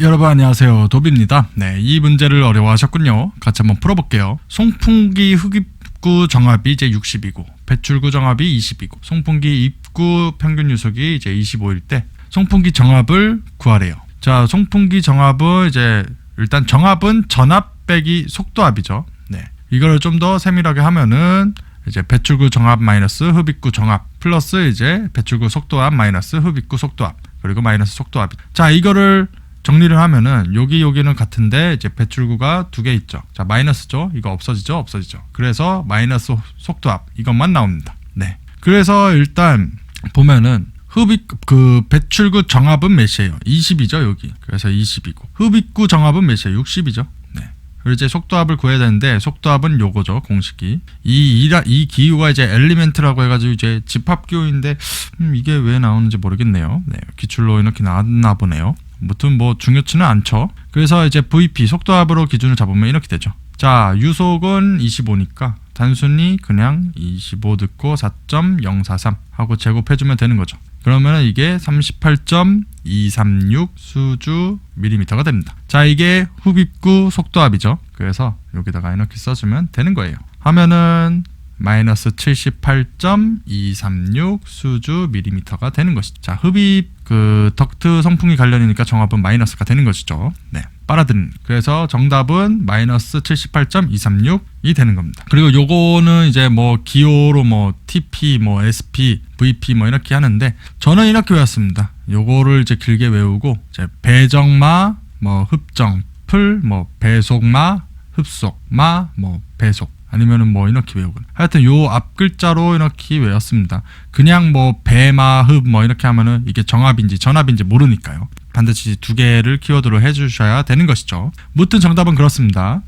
여러분 안녕하세요. 도비입니다. 네, 이 문제를 어려워하셨군요. 같이 한번 풀어볼게요. 송풍기 흡입구 정합이 이제 60이고 배출구 정합이 20이고 송풍기 입구 평균 유속이 이제 25일 때 송풍기 정합을 구하래요. 자 송풍기 정합은 이제 일단 정합은 전압 빼기 속도압이죠. 네, 이걸 좀 더 세밀하게 하면은 이제 배출구 정합 마이너스 흡입구 정합 플러스 이제 배출구 속도압 마이너스 흡입구 속도압 그리고 마이너스 속도압. 자 이거를 정리를 하면은 여기 여기는 같은데 이제 배출구가 두 개 있죠. 자 마이너스죠. 이거 없어지죠. 없어지죠. 그래서 마이너스 속도압 이것만 나옵니다. 네. 그래서 일단 보면은 흡입 그 배출구 정합은 몇이에요? 20이죠 여기. 그래서 20이고 흡입구 정합은 몇이에요? 60이죠. 네. 그리고 이제 속도압을 구해야 되는데 속도압은 요거죠 공식이 이, 이라, 이 기후가 이제 엘리멘트라고 해가지고 이제 집합 기후인데 음, 이게 왜 나오는지 모르겠네요 네, 기출로 이렇게 나왔나 보네요 무튼 뭐 중요치는 않죠 그래서 이제 VP 속도압으로 기준을 잡으면 이렇게 되죠 자 유속은 25니까 단순히 그냥 25 듣고 4.043 하고 제곱해주면 되는 거죠 그러면 이게 38.236 수주 밀리미터가 됩니다. 자, 이게 흡입구 속도압이죠. 그래서 여기다가 이렇게 써주면 되는 거예요. 하면은 마이너스 78.236 수주 밀리미터가 되는 것이죠. 자, 흡입 그 덕트 성풍이 관련이니까 정합은 마이너스가 되는 것이죠. 네. 빨아들인. 그래서 정답은 마이너스 78.236이 되는 겁니다. 그리고 요거는 이제 뭐 기호로 뭐 TP, 뭐 SP, VP 뭐 이렇게 하는데 저는 이렇게 외웠습니다. 요거를 이제 길게 외우고 이제 배정마, 뭐 흡정, 풀, 뭐 배속마, 흡속마, 뭐 배속 아니면은 뭐 이렇게 외우고 하여튼 요 앞 글자로 이렇게 외웠습니다. 그냥 뭐 배마 흡 뭐 이렇게 하면은 이게 정합인지 전합인지 모르니까요. 반드시 두 개를 키워드로 해주셔야 되는 것이죠. 무튼 정답은 그렇습니다.